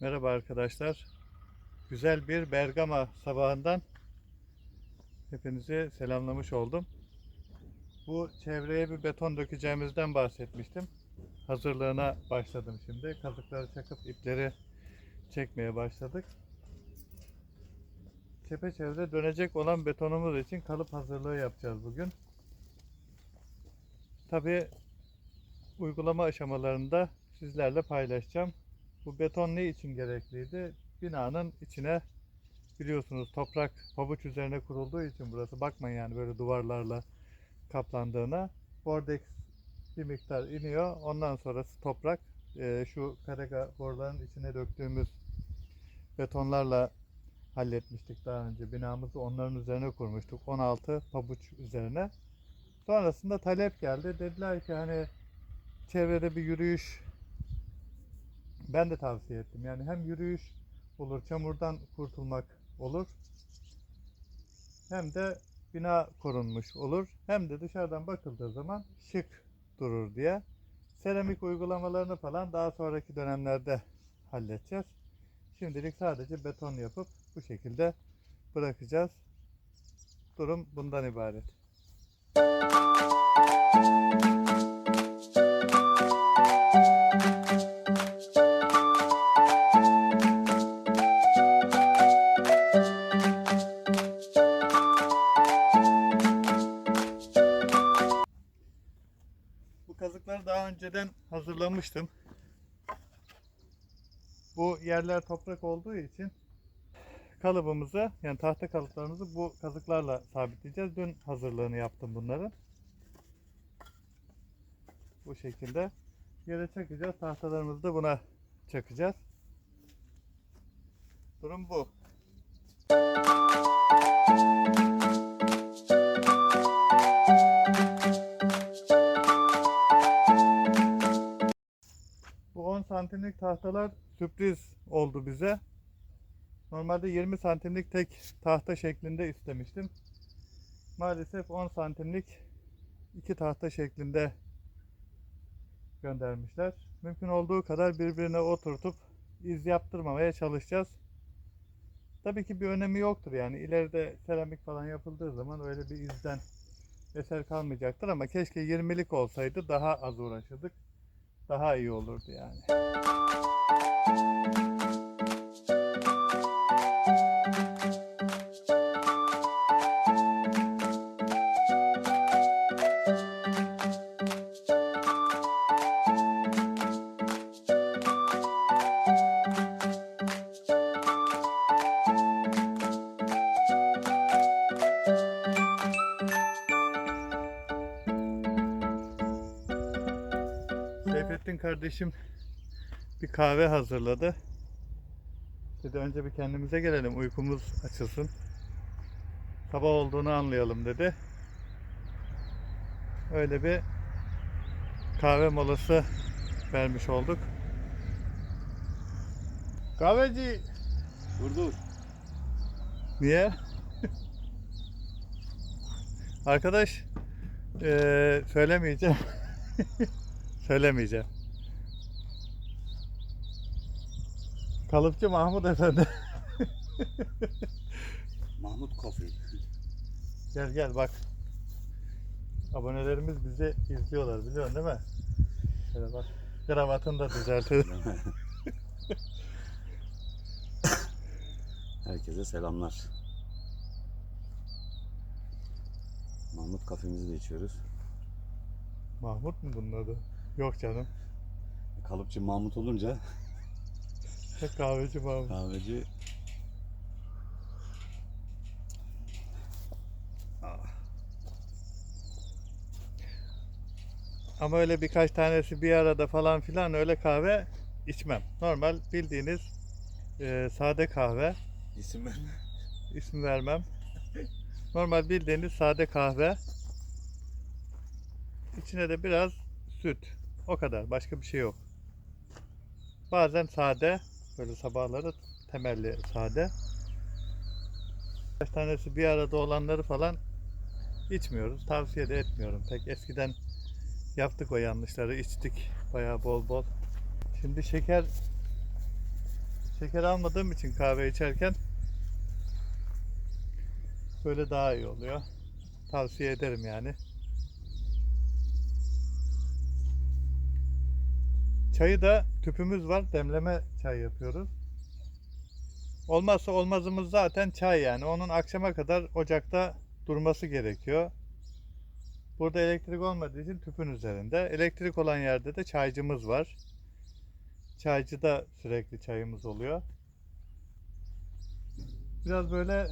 Merhaba arkadaşlar. Güzel bir Bergama sabahından hepinizi selamlamış oldum. Bu çevreye bir beton dökeceğimizden bahsetmiştim. Hazırlığına başladım şimdi. Kazıkları çakıp ipleri çekmeye başladık. Çepeçevre dönecek olan betonumuz için kalıp hazırlığı yapacağız bugün. Tabi uygulama aşamalarında sizlerle paylaşacağım. Bu beton ne için gerekliydi? Binanın içine biliyorsunuz toprak pabuç üzerine kurulduğu için burası bakmayın yani böyle duvarlarla kaplandığına. Bordex bir miktar iniyor. Ondan sonrası toprak. Ee, şu karega boruların içine döktüğümüz betonlarla halletmiştik daha önce. Binamızı onların üzerine kurmuştuk. 16 pabuç üzerine. Sonrasında talep geldi. Dediler ki hani çevrede bir yürüyüş ben de tavsiye ettim. Yani hem yürüyüş olur, çamurdan kurtulmak olur. Hem de bina korunmuş olur. Hem de dışarıdan bakıldığı zaman şık durur diye. Seramik uygulamalarını falan daha sonraki dönemlerde halledeceğiz. Şimdilik sadece beton yapıp bu şekilde bırakacağız. Durum bundan ibaret. Bu hazırlamıştım. Bu yerler toprak olduğu için kalıbımızı yani tahta kalıplarımızı bu kazıklarla sabitleyeceğiz. Dün hazırlığını yaptım bunların. Bu şekilde yere çakacağız. Tahtalarımızı da buna çakacağız. Durum. Bu tahtalar sürpriz oldu bize. Normalde 20 santimlik tek tahta şeklinde istemiştim. Maalesef 10 santimlik iki tahta şeklinde göndermişler. Mümkün olduğu kadar birbirine oturtup iz yaptırmamaya çalışacağız. Tabii ki bir önemi yoktur yani ileride seramik falan yapıldığı zaman öyle bir izden eser kalmayacaktır ama keşke 20'lik olsaydı daha az uğraşırdık. Daha iyi olurdu yani. Kardeşim bir kahve hazırladı. Dedi önce bir kendimize gelelim uykumuz açılsın. Sabah olduğunu anlayalım dedi. Öyle bir kahve molası vermiş olduk. Kahveci Dur dur. niye? Arkadaş eee, söylemeyeceğim. Söylemeyeceğim. Kalıpçı Mahmut Efendi. Mahmut Coffee. Gel gel bak. Abonelerimiz bizi izliyorlar biliyorsun değil mi? Şöyle bak. Kravatını da düzeltir. Herkese selamlar. Mahmut kafemizi de içiyoruz. Mahmut mu bunun adı? Yok canım. Kalıpçı Mahmut olunca kahveci Mahmut. kahveci Ama öyle birkaç tanesi bir arada falan filan öyle kahve içmem. Normal bildiğiniz e, sade kahve. isim verme. İsim vermem. Normal bildiğiniz sade kahve. İçine de biraz süt. O kadar. Başka bir şey yok. Bazen sade. Böyle sabahları temelli sade. Kaç tanesi bir arada olanları falan içmiyoruz. Tavsiye de etmiyorum. Pek eskiden yaptık o yanlışları. içtik bayağı bol bol. Şimdi şeker Şeker almadığım için kahve içerken böyle daha iyi oluyor. Tavsiye ederim yani. Çayı da tüpümüz var. Demleme çay yapıyoruz. Olmazsa olmazımız zaten çay yani. Onun akşama kadar ocakta durması gerekiyor. Burada elektrik olmadığı için tüpün üzerinde. Elektrik olan yerde de çaycımız var. Çaycıda sürekli çayımız oluyor. Biraz böyle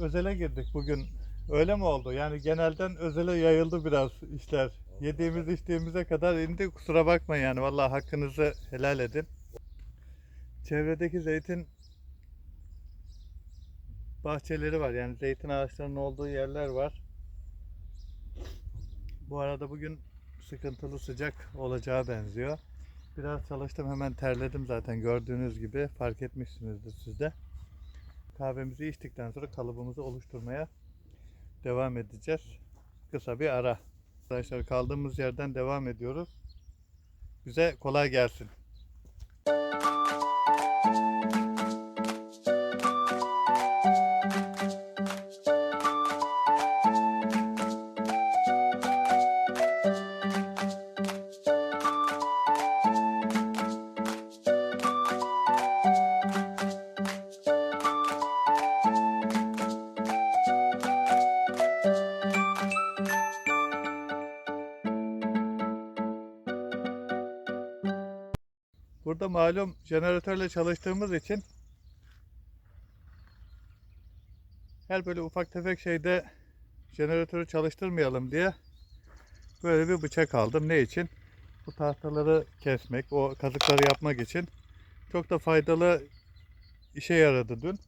özele girdik bugün. Öyle mi oldu? Yani genelden özele yayıldı biraz işler. Yediğimiz içtiğimize kadar indi. Kusura bakmayın yani. Vallahi hakkınızı helal edin. Çevredeki zeytin bahçeleri var. Yani zeytin ağaçlarının olduğu yerler var. Bu arada bugün sıkıntılı sıcak olacağı benziyor. Biraz çalıştım hemen terledim zaten gördüğünüz gibi fark etmişsinizdir siz de. Kahvemizi içtikten sonra kalıbımızı oluşturmaya devam edeceğiz. Kısa bir ara. Arkadaşlar kaldığımız yerden devam ediyoruz. Bize kolay gelsin. Burada malum jeneratörle çalıştığımız için her böyle ufak tefek şeyde jeneratörü çalıştırmayalım diye böyle bir bıçak aldım. Ne için? Bu tahtaları kesmek, o kazıkları yapmak için. Çok da faydalı işe yaradı dün.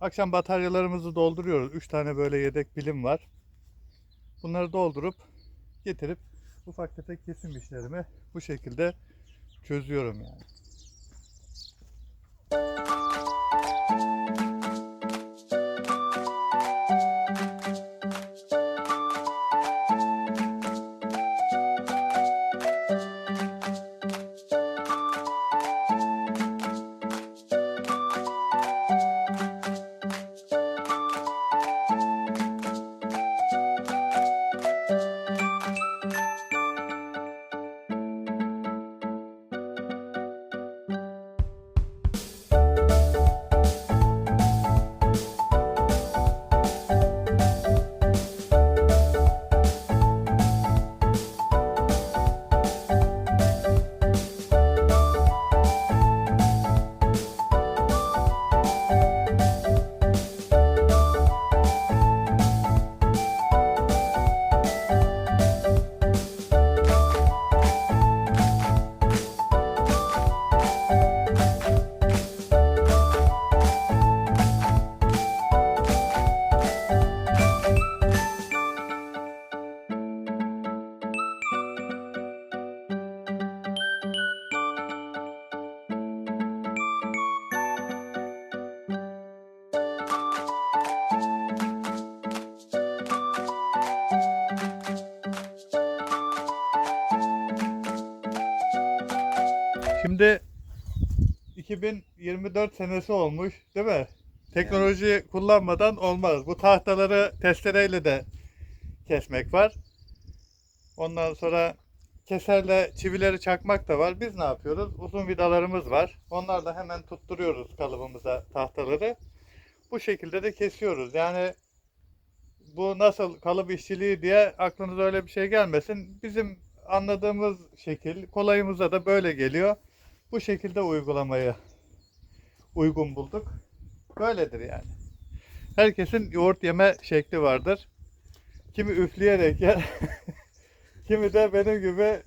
Akşam bataryalarımızı dolduruyoruz. 3 tane böyle yedek pilim var. Bunları doldurup getirip ufak tefek kesim işlerimi bu şekilde çözüyorum yani. 2024 senesi olmuş değil mi? Teknoloji kullanmadan olmaz. Bu tahtaları testereyle de kesmek var. Ondan sonra keserle çivileri çakmak da var. Biz ne yapıyoruz? Uzun vidalarımız var. Onlarla hemen tutturuyoruz kalıbımıza tahtaları. Bu şekilde de kesiyoruz. Yani bu nasıl kalıp işçiliği diye aklınıza öyle bir şey gelmesin. Bizim anladığımız şekil kolayımıza da böyle geliyor. Bu şekilde uygulamayı uygun bulduk. Böyledir yani. Herkesin yoğurt yeme şekli vardır. Kimi üfleyerek yer, kimi de benim gibi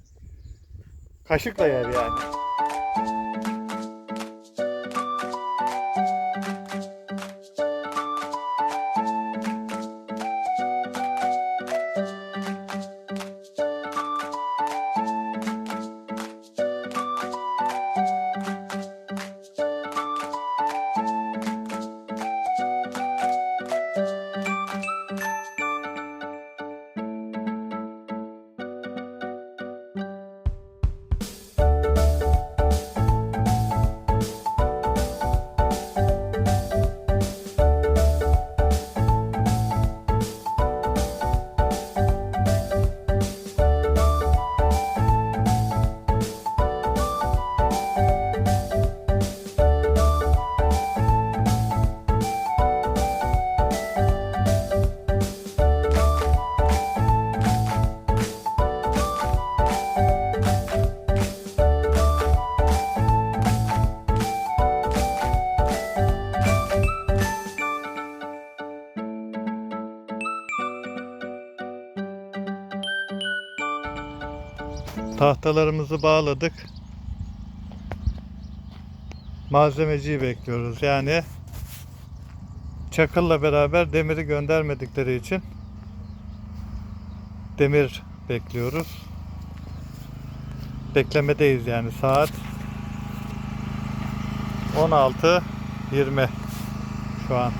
kaşıkla yer yani. Tahtalarımızı bağladık. Malzemeciyi bekliyoruz. Yani çakılla beraber demiri göndermedikleri için demir bekliyoruz. Beklemedeyiz yani saat 16.20 şu an.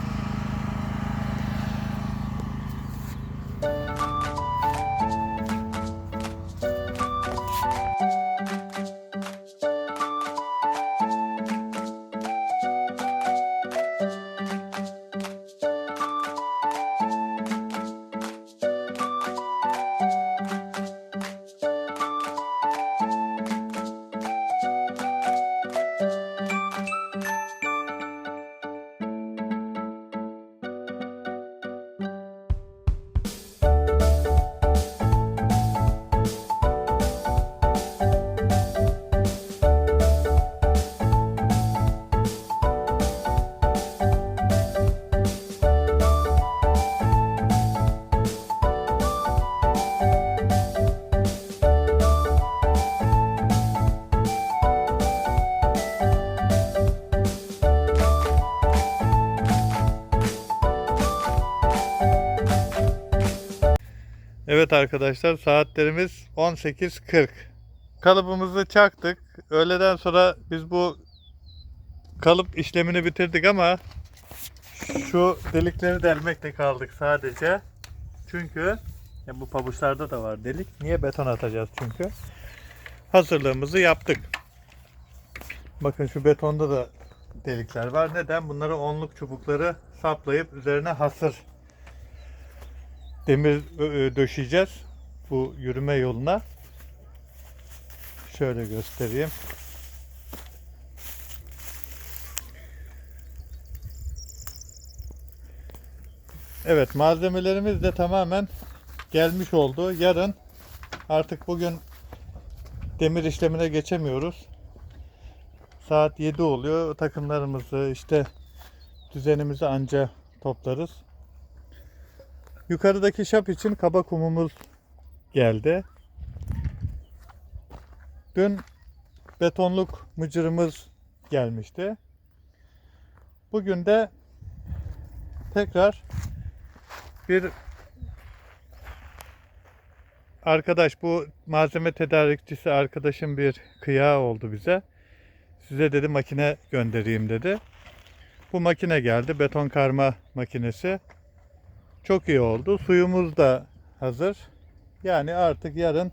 Evet arkadaşlar saatlerimiz 18.40. Kalıbımızı çaktık. Öğleden sonra biz bu kalıp işlemini bitirdik ama şu delikleri delmekte kaldık sadece. Çünkü ya bu pabuçlarda da var delik. Niye beton atacağız çünkü? Hazırlığımızı yaptık. Bakın şu betonda da delikler var. Neden? Bunları onluk çubukları saplayıp üzerine hasır demir döşeyeceğiz bu yürüme yoluna. Şöyle göstereyim. Evet malzemelerimiz de tamamen gelmiş oldu. Yarın artık bugün demir işlemine geçemiyoruz. Saat 7 oluyor. Takımlarımızı işte düzenimizi anca toplarız. Yukarıdaki şap için kaba kumumuz geldi. Dün betonluk mıcırımız gelmişti. Bugün de tekrar bir arkadaş bu malzeme tedarikçisi arkadaşım bir kıyağı oldu bize. Size dedi makine göndereyim dedi. Bu makine geldi. Beton karma makinesi. Çok iyi oldu. Suyumuz da hazır. Yani artık yarın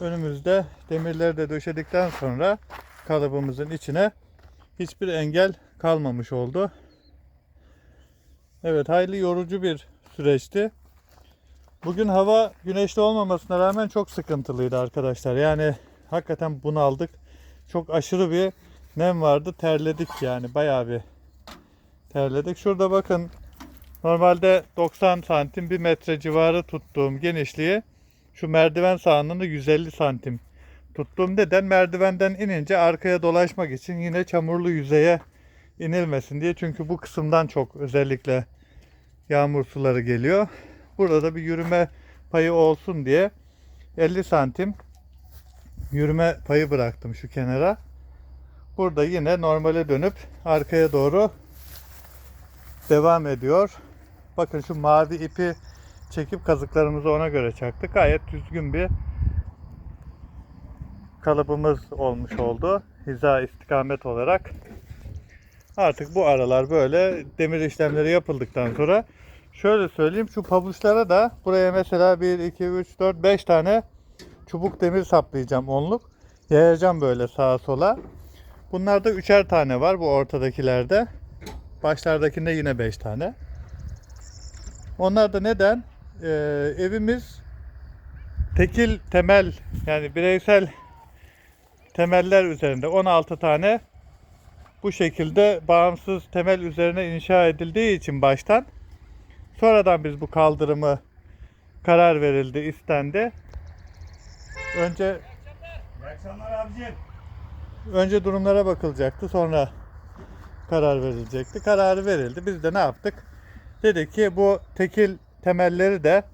önümüzde demirleri de döşedikten sonra kalıbımızın içine hiçbir engel kalmamış oldu. Evet hayli yorucu bir süreçti. Bugün hava güneşli olmamasına rağmen çok sıkıntılıydı arkadaşlar. Yani hakikaten bunaldık. Çok aşırı bir nem vardı. Terledik yani bayağı bir terledik. Şurada bakın Normalde 90 santim 1 metre civarı tuttuğum genişliği şu merdiven sahanlığını 150 santim tuttuğum neden merdivenden inince arkaya dolaşmak için yine çamurlu yüzeye inilmesin diye. Çünkü bu kısımdan çok özellikle yağmur suları geliyor. Burada da bir yürüme payı olsun diye 50 santim yürüme payı bıraktım şu kenara. Burada yine normale dönüp arkaya doğru devam ediyor. Bakın şu mavi ipi çekip kazıklarımızı ona göre çaktık. Gayet düzgün bir kalıbımız olmuş oldu. Hiza istikamet olarak. Artık bu aralar böyle demir işlemleri yapıldıktan sonra şöyle söyleyeyim şu pabuçlara da buraya mesela 1, 2, 3, 4, 5 tane çubuk demir saplayacağım onluk. Yayacağım böyle sağa sola. Bunlarda üçer tane var bu ortadakilerde. Başlardakinde yine 5 tane. Onlar da neden? Ee, evimiz tekil temel yani bireysel temeller üzerinde 16 tane bu şekilde bağımsız temel üzerine inşa edildiği için baştan sonradan biz bu kaldırımı karar verildi, istendi. Önce İyi akşamlar abicim. önce durumlara bakılacaktı. Sonra karar verilecekti. Kararı verildi. Biz de ne yaptık? Dedik ki bu tekil temelleri de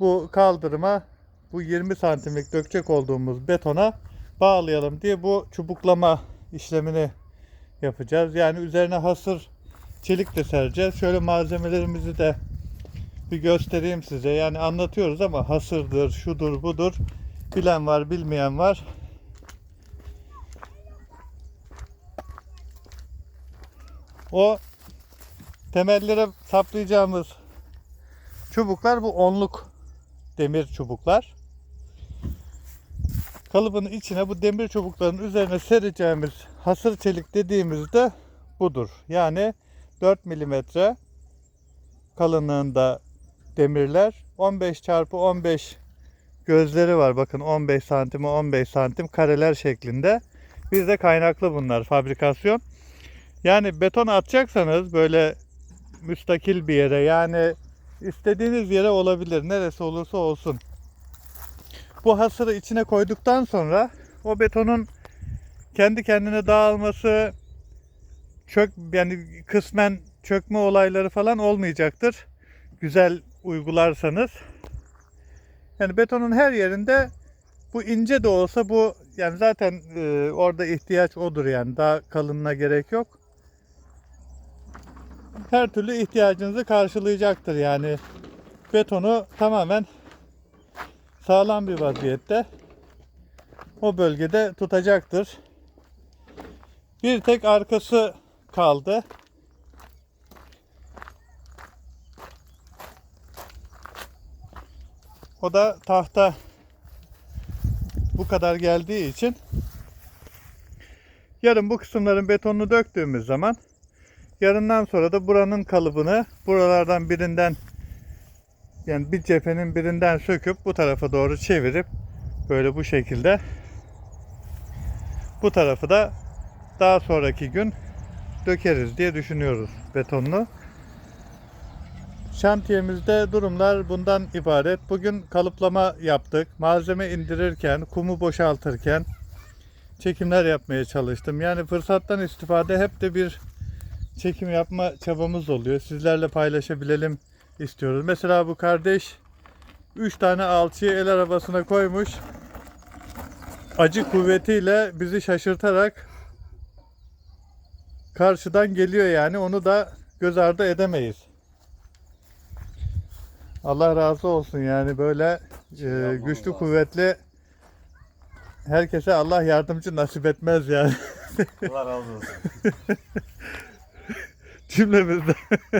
bu kaldırıma bu 20 santimlik dökecek olduğumuz betona bağlayalım diye bu çubuklama işlemini yapacağız. Yani üzerine hasır çelik de sereceğiz. Şöyle malzemelerimizi de bir göstereyim size. Yani anlatıyoruz ama hasırdır, şudur, budur. Bilen var, bilmeyen var. O temellere saplayacağımız çubuklar bu onluk demir çubuklar. Kalıbın içine bu demir çubukların üzerine sereceğimiz hasır çelik dediğimizde budur. Yani 4 milimetre kalınlığında demirler 15 çarpı 15 gözleri var. Bakın 15 santime 15 santim kareler şeklinde. Bir de kaynaklı bunlar fabrikasyon. Yani beton atacaksanız böyle müstakil bir yere yani istediğiniz yere olabilir. Neresi olursa olsun. Bu hasırı içine koyduktan sonra o betonun kendi kendine dağılması çök yani kısmen çökme olayları falan olmayacaktır. Güzel uygularsanız. Yani betonun her yerinde bu ince de olsa bu yani zaten e, orada ihtiyaç odur yani daha kalınına gerek yok. Her türlü ihtiyacınızı karşılayacaktır yani betonu tamamen sağlam bir vaziyette o bölgede tutacaktır. Bir tek arkası kaldı. O da tahta bu kadar geldiği için yarın bu kısımların betonunu döktüğümüz zaman yarından sonra da buranın kalıbını buralardan birinden yani bir cephenin birinden söküp bu tarafa doğru çevirip böyle bu şekilde bu tarafı da daha sonraki gün dökeriz diye düşünüyoruz betonlu. Şantiyemizde durumlar bundan ibaret. Bugün kalıplama yaptık. Malzeme indirirken, kumu boşaltırken çekimler yapmaya çalıştım. Yani fırsattan istifade hep de bir çekim yapma çabamız oluyor. Sizlerle paylaşabilelim istiyoruz. Mesela bu kardeş 3 tane alçıyı el arabasına koymuş. Acı kuvvetiyle bizi şaşırtarak karşıdan geliyor yani. Onu da göz ardı edemeyiz. Allah razı olsun yani böyle e, güçlü kuvvetli herkese Allah yardımcı nasip etmez yani Allah razı olsun. cümlemizde.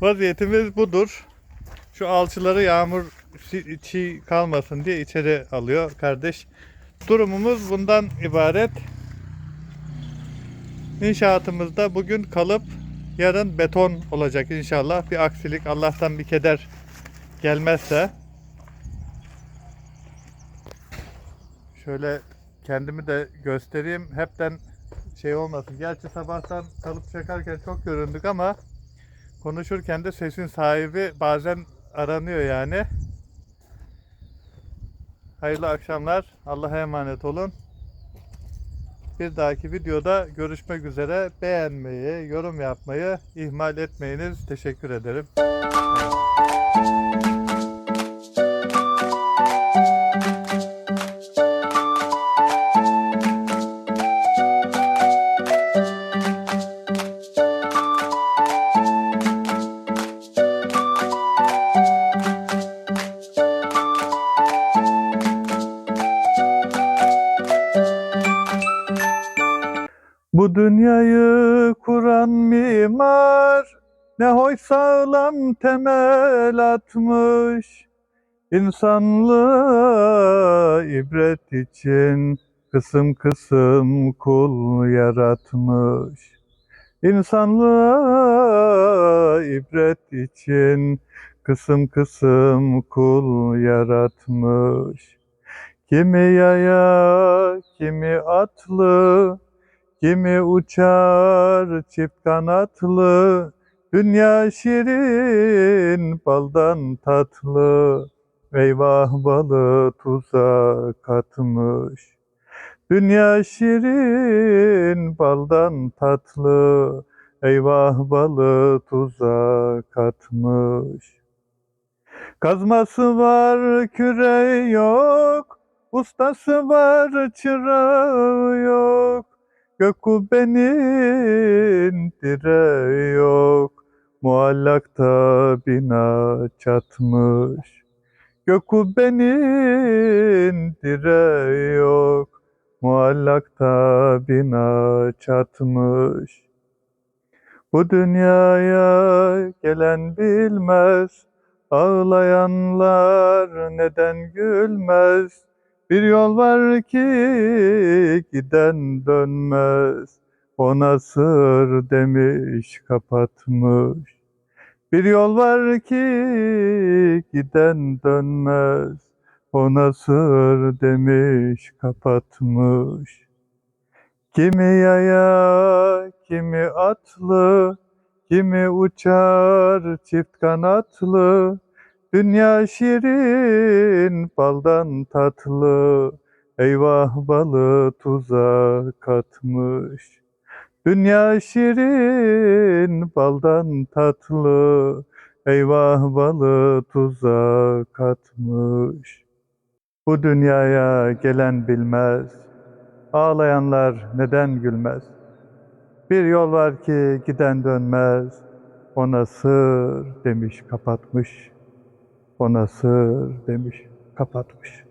Vaziyetimiz budur. Şu alçıları yağmur çi- çiğ kalmasın diye içeri alıyor kardeş. Durumumuz bundan ibaret. İnşaatımızda bugün kalıp yarın beton olacak inşallah. Bir aksilik Allah'tan bir keder gelmezse. Şöyle kendimi de göstereyim. Hepten şey olmasın. Gerçi sabahtan kalıp çakarken çok göründük ama konuşurken de sesin sahibi bazen aranıyor yani. Hayırlı akşamlar. Allah'a emanet olun. Bir dahaki videoda görüşmek üzere. Beğenmeyi, yorum yapmayı ihmal etmeyiniz. Teşekkür ederim. Bu hoş sağlam temel atmış. İnsanlığa ibret için kısım kısım kul yaratmış. İnsanlığa ibret için kısım kısım kul yaratmış. Kimi yaya, kimi atlı, Kimi uçar çift kanatlı, dünya şirin baldan tatlı, eyvah balı tuza katmış. Dünya şirin baldan tatlı, eyvah balı tuza katmış. Kazması var küre yok, ustası var çırağı yok. Gök kubbenin direği yok, muallakta bina çatmış. Gök kubbenin direği yok, muallakta bina çatmış. Bu dünyaya gelen bilmez, ağlayanlar neden gülmez? Bir yol var ki giden dönmez, ona sır demiş kapatmış. Bir yol var ki giden dönmez, ona sır demiş kapatmış. Kimi yaya, kimi atlı, kimi uçar çift kanatlı. Dünya şirin, baldan tatlı, eyvah balı tuza katmış. Dünya şirin, baldan tatlı, eyvah balı tuza katmış. Bu dünyaya gelen bilmez, Ağlayanlar neden gülmez? Bir yol var ki giden dönmez. Ona sır demiş kapatmış. Ona sır demiş kapatmış.